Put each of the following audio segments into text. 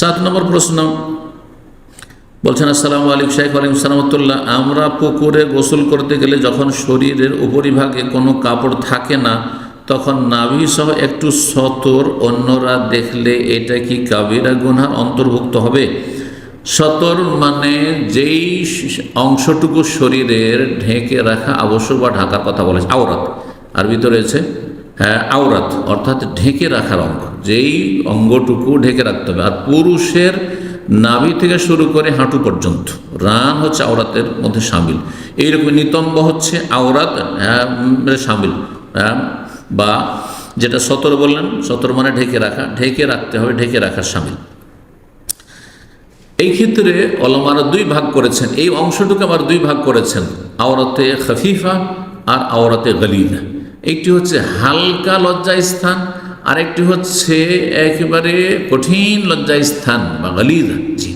সাত নম্বর প্রশ্ন। বলছেন, আসসালামু আলাইকুম শাইখ আলিম সালামতুল্লাহ আমরা পুকুরে গোসল করতে গেলে যখন শরীরের উপরিভাগে কোনো কাপড় থাকে না, তখন নাভি সহ একটু সতর অন্যরা দেখলে এটা কি কাবিরা গুনহার অন্তর্ভুক্ত হবে? সতর মানে যেই অংশটুকু শরীরের ঢেকে রাখা আবশ্যক বা ঢাকার কথা বলেছে, আওরাত। আরবিতে রয়েছে হ্যাঁ আওরাত, অর্থাৎ ঢেকে রাখার অঙ্গ যেই অঙ্গটুকু ঢেকে রাখতে হবে। আর পুরুষের নাভি থেকে শুরু করে হাঁটু পর্যন্ত রান হচ্ছে আওরাতের মধ্যে সামিল। এইরকম নিতম্ব হচ্ছে আওরাত হ্যাঁ, সামিল হ্যাঁ, বা যেটা সতর বললেন সতর মানে ঢেকে রাখা ঢেকে রাখতে হবে ঢেকে রাখার সামিল। এই ক্ষেত্রে অলমারা দুই ভাগ করেছেন। এই অংশটুকু আবার দুই ভাগ করেছেন আওরাতে খফিফা আর আওরাতে গলিদা একটি হচ্ছে হালকা লজ্জা স্থান আর একটি হচ্ছে একেবারে কঠিন লজ্জা স্থান, বা গলিদা জি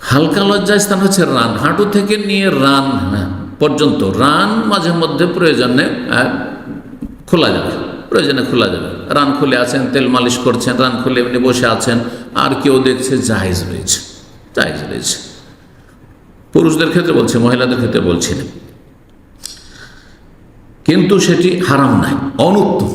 হালকা লজ্জা স্থান হচ্ছে রান। হাঁটু থেকে নিয়ে রান পর্যন্ত। রান মাঝে মধ্যে প্রয়োজনে খোলা যাবে। প্রয়োজনে খোলা যাবে। রান খুলে আছেন, তেল মালিশ করছেন, রান খুলে এমনি বসে আছেন, আর কেউ দেখছে জাহেজ রয়েছে জাহেজ রয়েছে। পুরুষদের ক্ষেত্রে বলছে, মহিলাদের ক্ষেত্রে বলছি না। কিন্তু সেটি হারাম নাই অনুত্তম।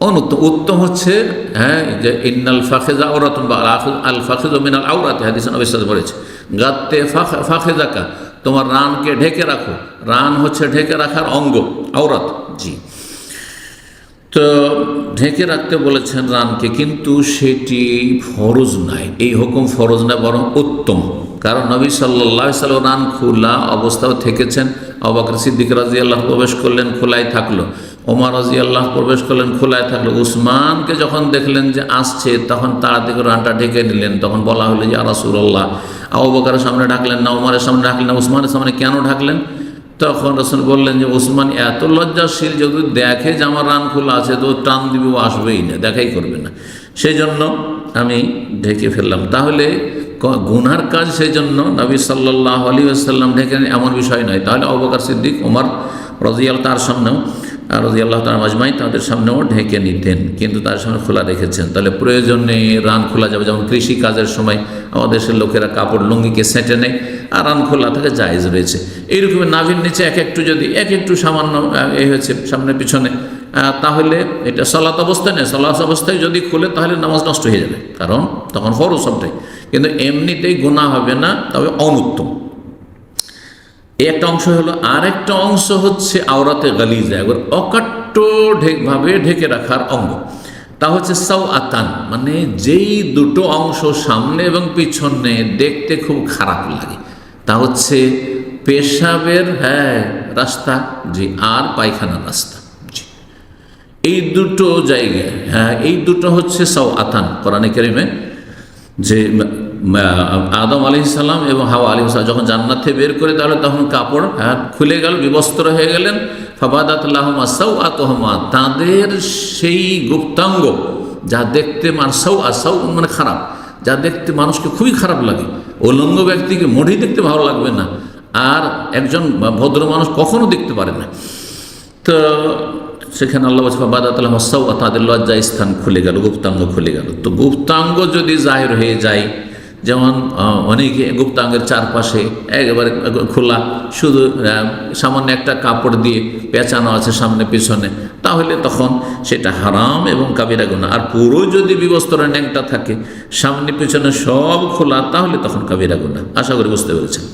অনুত্তম উত্তম হচ্ছে হ্যাঁ যে ইন্নাল ফাখেজা ওরাতুন বা আল- ফাখেজ মিনাল আওরাতে, হাদিস নবিসাদ বলেছে। গাত্তে ফাখ- ফাখেজাকা, তোমার রানকে ঢেকে রাখো। রান হচ্ছে ঢেকে রাখার অঙ্গ, আওরাত, জি। তো ঢেকে রাখতে বলেছেন রানকে, কিন্তু সেটি ফরজ নাই। এই হুকুম ফরজ না, বরং উত্তম। কারণ নবী সাল্লাহ সাল্লাম রান খোলা অবস্থাও থেকেছেন। অবাকর সিদ্দিক রাজি আল্লাহ প্রবেশ করলেন, খোলাই থাকল। ওমর রাজি আল্লাহ প্রবেশ করলেন খোলায় থাকল। উসমানকে যখন দেখলেন যে আসছে, তখন তাড়াতাড়ি করে রানটা ঢেকে নিলেন। তখন বলা হলো যে রাসুল্লাহ আবু বকরের সামনে ঢাকলেন না, ওমরের সামনে ঢাকলেন না, উসমানের সামনে কেন ঢাকলেন? তখন রসুল বললেন যে, উসমান, এত লজ্জাশীল যদি দেখে যে আমার রান খোলা আছে, তো টান দিবে আসবেই না, দেখাই করবে না। সেই জন্য আমি ঢেকে ফেললাম। তাহলে গুনার কাজ সেই জন্য নবী সাল্লাহ আলী আসাল্লাম ঢেকে এমন বিষয় নয়। তাহলে অবকার সিদ্দিক, ওমর রাজিয়াল তার সামনেও রাজি আল্লাহ তার মাজমাই তাদের সামনেও ঢেকে নিতেন, কিন্তু তার সামনে খোলা রেখেছেন। তাহলে প্রয়োজনে রান খোলা যাবে। যেমন কৃষি কাজের সময় আমাদের দেশের লোকেরা কাপড় লুঙ্গিকে সেঁটে নেয় আর রান খোলা থাকে জায়েজ রয়েছে। এইরকম নাভির নিচে এক একটু যদি এক একটু সামান্য এ হয়েছে সামনে পিছনে তাহলে এটা সলাত অবস্থায় নেই। সলাত অবস্থায় যদি খুলে তাহলে নামাজ নষ্ট হয়ে যাবে। কারণ তখন ফরজ সবটাই। কিন্তু এমনিতেই গুণা হবে না, তবে অনুত্তম একটা অংশ হলো আর একটা অংশ হচ্ছে আওরাতে গালিজা, এবার অকাট্য ঢেকভাবে ঢেকে রাখার অঙ্গ। তা হচ্ছে সাউ আতান মানে যেই দুটো অংশ সামনে এবং পিছনে দেখতে খুব খারাপ লাগে। তা হচ্ছে পেশাবের হ্যাঁ রাস্তা, জি, আর পায়খানার রাস্তা, জি। এই দুটো জায়গায় হ্যাঁ এই দুটো হচ্ছে সাউ আতান কোরআনে কেরিমে, যে আদম আলি সাল্লাম এবং হাওয়া আলি সাল্লাম যখন জান্নাত থেকে বের করে তাহলে তখন কাপড় খুলে গেল, বিবস্ত্র হয়ে গেলেন। ফাবাদাতলাহমা সাউ আতহমা তাদের সেই গুপ্তাঙ্গ যা দেখতে মান সাউ আসাউ মানে খারাপ, যা দেখতে মানুষকে খুবই খারাপ লাগে। উলঙ্গ ব্যক্তিকে মোটেই দেখতে ভালো লাগবে না। আর একজন ভদ্র মানুষ কখনো দেখতে পারে না। তো সেখানে আল্লাহ বাদাতাল্লাহ মাসাউ তাদের লজ্জা স্থান খুলে গেল, গুপ্তাঙ্গ খুলে গেল। তো গুপ্তাঙ্গ যদি জাহির হয়ে যায় যেমন অনেকে গুপ্তাঙ্গের চারপাশে একেবারে খোলা, শুধু সামান্য একটা কাপড় দিয়ে পেঁচানো আছে সামনে, পিছনে। তাহলে তখন সেটা হারাম এবং কাবিরা গুণা আর পুরো যদি বিবস্ত্র ন্যাংটা থাকে, সামনে, পিছনে সব খোলা, তাহলে তখন কাবিরা গুণা আশা করি বুঝতে পেরেছেন।